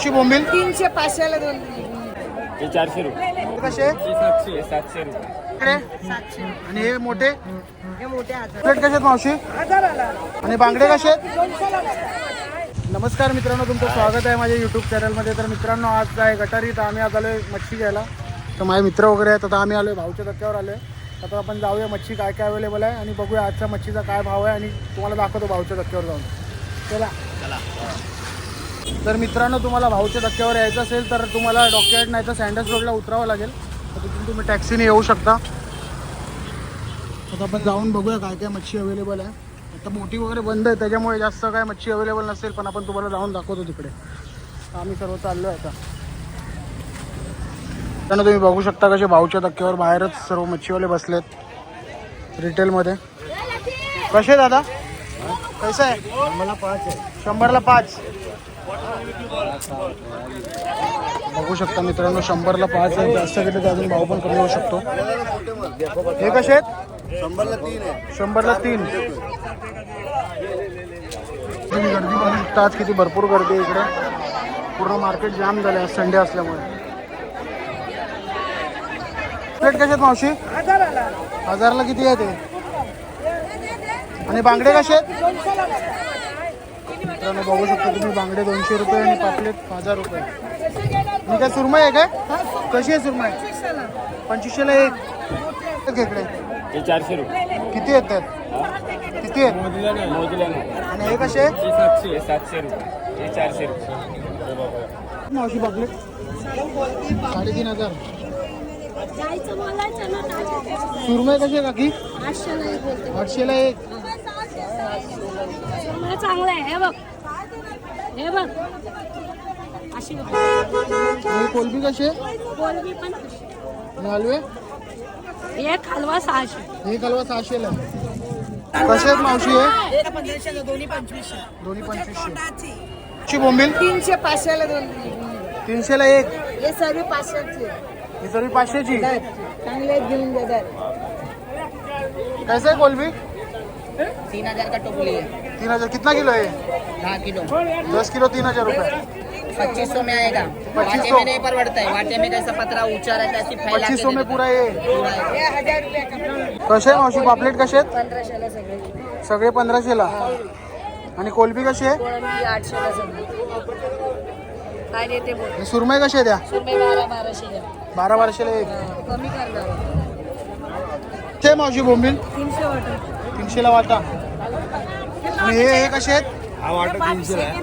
कशी बोंबील? तीनशे पाचशेला दोन हे चारशे रुपये. कसे? हे सातशे हे सातशे रुपये. इकडे. सातशे. आणि हे मोठे? हे मोठे हजार. प्लेट कसे आहेत मावशी? हजाराला. आणि बांगडे कसे आहेत? दोनशेला नमस्कार मित्रांनो तुमचं स्वागत आहे माझ्या यूट्यूब चॅनलमध्ये तर मित्रांनो आज आहे गटारी तर आम्ही आज आलो मच्छी घ्यायला. तर माझे मित्र वगैरे आहेत. आता आम्ही आलो भाऊच्या धक्क्यावर आलो आता आपण जाऊया मच्छी काय काय अवेलेबल आहे आणि बघूया आजच्या मच्छीचा काय भाव आहे आणि तुम्हाला दाखवतो भाऊच्या धक्क्यावर जाऊन. चला. तर मित्रांनो तुम्हाला भाऊच्या धक्क्यावर यायचं असेल तर तुम्हाला डॉक्युमेंट नाही तर सँडस रोडला उतरावं लागेल. तर तिथून तुम्ही टॅक्सीने येऊ शकता. आता आपण जाऊन बघूया काय काय मच्छी अवेलेबल आहे. आता मोठी वगैरे बंद आहे त्याच्यामुळे जास्त काय मच्छी अवेलेबल नसेल पण आपण तुम्हाला जाऊन दाखवतो तिकडे. आम्ही सर्व चाललो आहे आता. त्यानं तुम्ही बघू शकता कसे भाऊच्या धक्क्यावर बाहेरच सर्व मच्छीवाले बसलेत रिटेलमध्ये कसे दादा? कसं आहे? मला पाच आहे. शंभरला पाच. बघू शकता मित्रांनो शंभरला पाच आहे. जास्त गेले तर अजून भाव पण कमी होऊ शकतो. हे कसे आहेत? शंभरला तीन शंभरला तीन. गर्दी बघू शकता आज किती भरपूर गर्दी आहे इकडे. पूर्ण मार्केट जाम झालं आज संडे असल्यामुळे. प्लेट कसे आहेत मावशी? हजाराला किती आहे ते? आणि बांगडे कसे आहेत? मित्रांनो बघू शकता तुम्ही बांगडे दोनशे रुपये आणि पापलेट हजार रुपये. मी काय सुरमई आहे काय? कशी आहे सुरमई पंचवीसशेला एक. हे चारशे रुपये. किती आहेत? त्यात किती आहेत आणि हे कसे? आहे? सातशे. सातशे रुपये. हे चारशे रुपये. मावशी पापलेट. साडेतीन हजार. सुरमई कशी आहे काकी? आठशेला एक. चांगलं आहे हे बघ. हे बघ. अशी कोलबी कशी आहे? कोलबी पण हलवे एक हलवा सहाशे. हे कलवा सहाशेला आहे. कसे आहेत मावशी दोन्ही पंचवीसशे. दोन्ही पंचवीसशे. ची बोंबील? तीनशे पाचशेला दोन. तीनशेला एक. हे सर्व पाचशेचे ही सर्व पाचशेची? चांगले घेऊन देतात कैसे आहे कोलबी तीन हजार का टोपली है तीन हजार. कितना किलो है किलो. दस किलो तीन हजार रुपये. पच्चीस सौ में आएगा. वाटे 2500 में नहीं परवड़ता है. वाटे में कैसा पतरा ऊंचा रहता है ऐसी फैला के पच्चीस सौ में पूरा ये? है। हजार रुपये कसे आहे मावशी? पापलेट कसे आहेत? पंधराशेला सगळे. सगळे पंधराशेला आणि कोलबी कशी आहे? कोळंबी आठशेला सगळे. काय देते बोल. आणि सुरमई कशी आहे त्या? बारा बाराशे बारा बाराशेला एक. कमी करणार. ते मावशी बोंबील. तीनशे वाटर तीनशेला वाटा. आणि हे हे कसे आहेत? हा वाटा तीनशे आहे.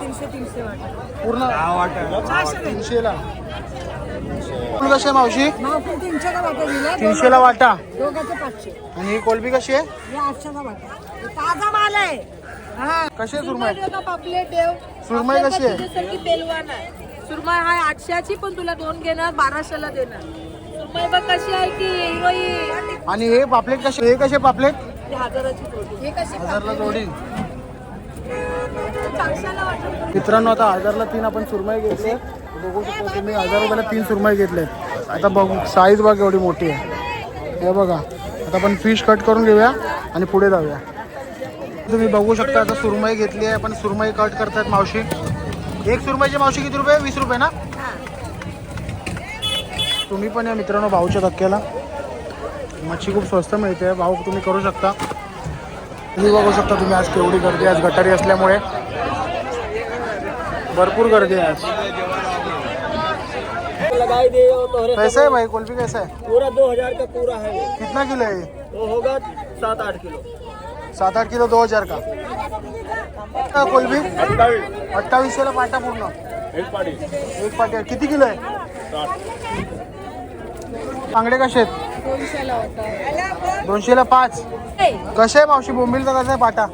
तीनशे तीनशे वाटर पूर्ण? हा वाटा. तीनशेला. फुल कशी आहे मावशी? मग पण तीनशेला वाटर दिला तीनशेला वाटा. दोघाचे पाचशे. आणि ही कोलबी कशी आहे? हे आठशेचा वाटा. हे ताजा माल आहे. हा. कशी आहे सुरमई सुरमई? पापलेट देव. सुरमई कशी आहे? तुझ्यासारखी पेलवान आहे. सुरमई हाय आठशेची पण तुला दोन घेणार बाराशेला देणार. सुरमई बघ कशी आहे की हिरोई आणि हे पापलेट कसे हे कसे पापलेट? हजाराची जोडी. हे कशी हजारला जोडी. मित्रांनो आता हजारला तीन आपण सुरमई घेतले. बघू शकता तुम्ही हजार रुपयाला तीन सुरमई घेतले. आता बघू साईज बघ एवढी मोठी आहे. हे बघा आता आपण फिश कट करून घेऊया आणि पुढे जाऊया. तुम्ही बघू शकता आता सुरमई घेतली आहे. आपण सुरमई कट करतात मावशी. एक सुरमईची मावशी किती रुपये? वीस रुपये ना? तुम्ही पण या मित्रांनो भाऊच्या धक्क्याला. मच्छी खूप स्वस्त मिळते. भाऊ तुम्ही करू शकता. तुम्ही बघू शकता तुम्ही आज केवढी गर्दी आज गटारी असल्यामुळे भरपूर गर्दी आहे आज. कैसा है भाई कुल्फी कैसा है? पूरा दो हजार का पूरा है कितना किलो है ये? वो होगा सात आठ किलो। सात आठ किलो दो हजार का। कुल्फी अठ्ठावीसशेला पाटा पूर्ण। एक पाडी एक पाटी. किती किलो आहे? बांगडे कसे आहेत? दोनशेला होता. दोनशेला पाच. कसे आहे मावशी? बोंबीलचा कसा आहे पाटा?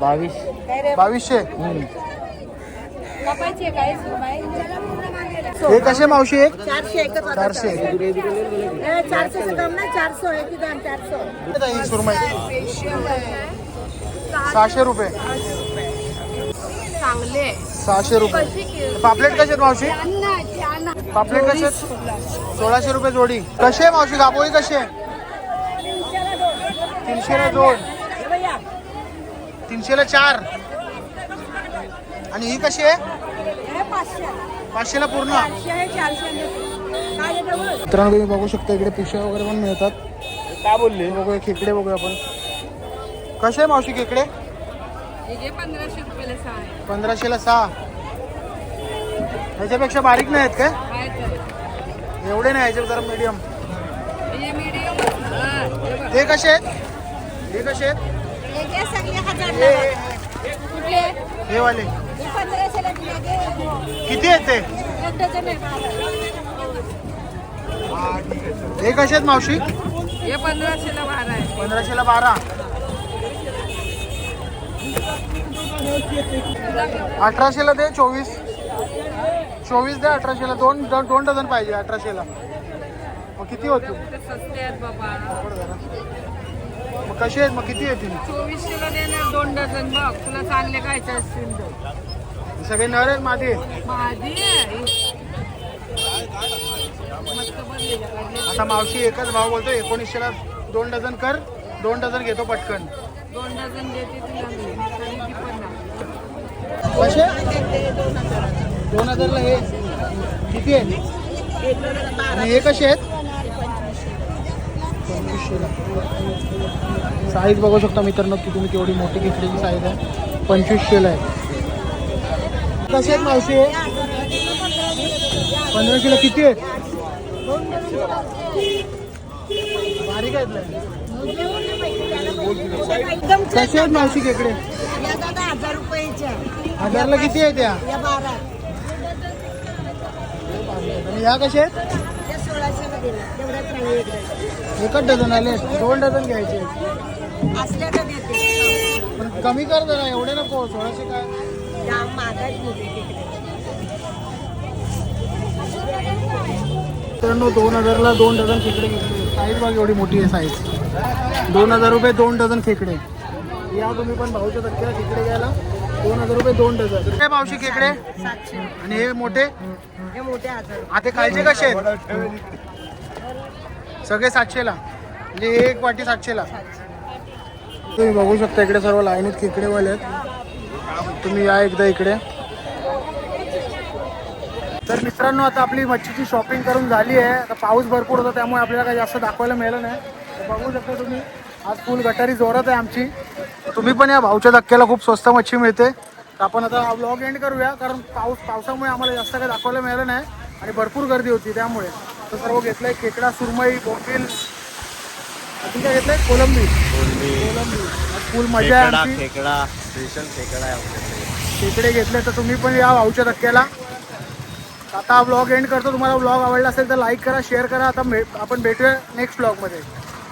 बावीस. बावीसशे? हे कसे मावशी एक? चारशे सहाशे रुपये. चांगले. सहाशे रुपये. पापलेट कसे मावशी? पापलेट कसे आहेत? सोळाशे रुपये जोडी. कशी आहे मावशी? गाबोळी कशी आहे तीनशेला दोन. तीनशेला चार. आणि ही कशी आहे? पाचशेला पूर्ण. मित्रांनो तुम्ही बघू शकता इकडे पिशव्या वगैरे पण मिळतात. काय बोलले? बघूया खेकडे बघूया आपण. कसे आहे मावशी खेकडे? पंधराशे रुपयाला सहा आहे. पंधराशेला सहा. ह्याच्यापेक्षा बारीक नाही आहेत काय? एवढे नाही ह्याचे जरा मीडियम हे मीडियम ते कसे आहेत? हे कसे आहेत? हे- हे- हे वाले. किती आहेत ते? हे कसे आहेत मावशी? हे पंधराशेला बारा आहे. पंधराशेला बारा. अठराशेला दे चोवीस. चोवीस दे अठराशेला. दोन दोन दोन डझन पाहिजे अठराशेला. मग किती होतील ते सस्ते आहेत बाबा. मग कसे आहेत? मग किती येतील चोवीसशेला देणार दोन डझन बघ. तुला चांगले खायचे असतील तर. सगळे नर आहेत? मादी आहेत. माझी आहे. मस्त बनलेलं आहे. आता मावशी एकच भाव बोलतो एकोणीसशेला दोन डझन कर दोन डझन घेतो पटकन. दोन डझन देते तुला मी. खरेदी पण नाही. कसे दोन हजारला हे. किती आहे आणि हे कसे आहेत? साईज बघू शकता मित्रांनो की तुम्ही केवढी मोठी घेतलेली साईज आहे. पंचवीसशेला आहे. कसे आहेत मावशी? पंधराशेला किती आहेत? बारीक आहेत कसे आहेत मावशी खेकडे या दादा हजार रुपयाच्या हजारला किती आहेत त्या? या बारा. आणि ह्या कशा आहेत? या एक एकच डझन आले दोन डझन घ्यायचे असल्या तर देते. पण कमी कर जरा एवढे नको. सोळाशे काय? मोठी तिकडे. मित्रांनो दोन हजारला दोन डझन खेकडे घेतले साईज बघ एवढी मोठी आहे साईज दोन हजार रुपये दोन डझन खेकडे. या तुम्ही पण भाऊच्या टक्क्याला खेकडे घ्यायला. दोन हजार रुपये दोन डझन. काय मावशी खेकडे? आणि हे मोठे? आता खायचे कसे? आहेत सगळे सातशेला. म्हणजे एक वाटी सातशेला. तुम्ही बघू शकता इकडे सर्व लाईनीत खेकडेवाले आहेत. तुम्ही या एकदा इकडे. तर मित्रांनो आता आपली मच्छीची शॉपिंग करून झाली आहे. आता पाऊस भरपूर होता त्यामुळे आपल्याला काही जास्त दाखवायला मिळालं नाही. बघू शकता तुम्ही. आज फुल गटारी जोरात आहे आमची. तुम्ही पण या भाऊच्या धक्क्याला खूप स्वस्त मच्छी मिळते. तर आपण आता ब्लॉग एंड करूया कारण पाऊस पावसामुळे आम्हाला जास्त काही दाखवायला मिळालं नाही आणि भरपूर गर्दी होती त्यामुळे. तर सर्व घेतलंय खेकडा सुरमई बोंबील. अजून काय घेतलंय? कोलंबी. कोलंबी. आज फुल मजा आहे आमची. खेकडा स्पेशल खेकडा आहे आमच्याकडे. खेकडे घेतले तर तुम्ही पण या भाऊच्या धक्क्याला. आता ब्लॉग एंड करतो. तुम्हाला ब्लॉग आवडला असेल तर लाईक करा शेअर करा. आता आपण भेटूया नेक्स्ट ब्लॉगमध्ये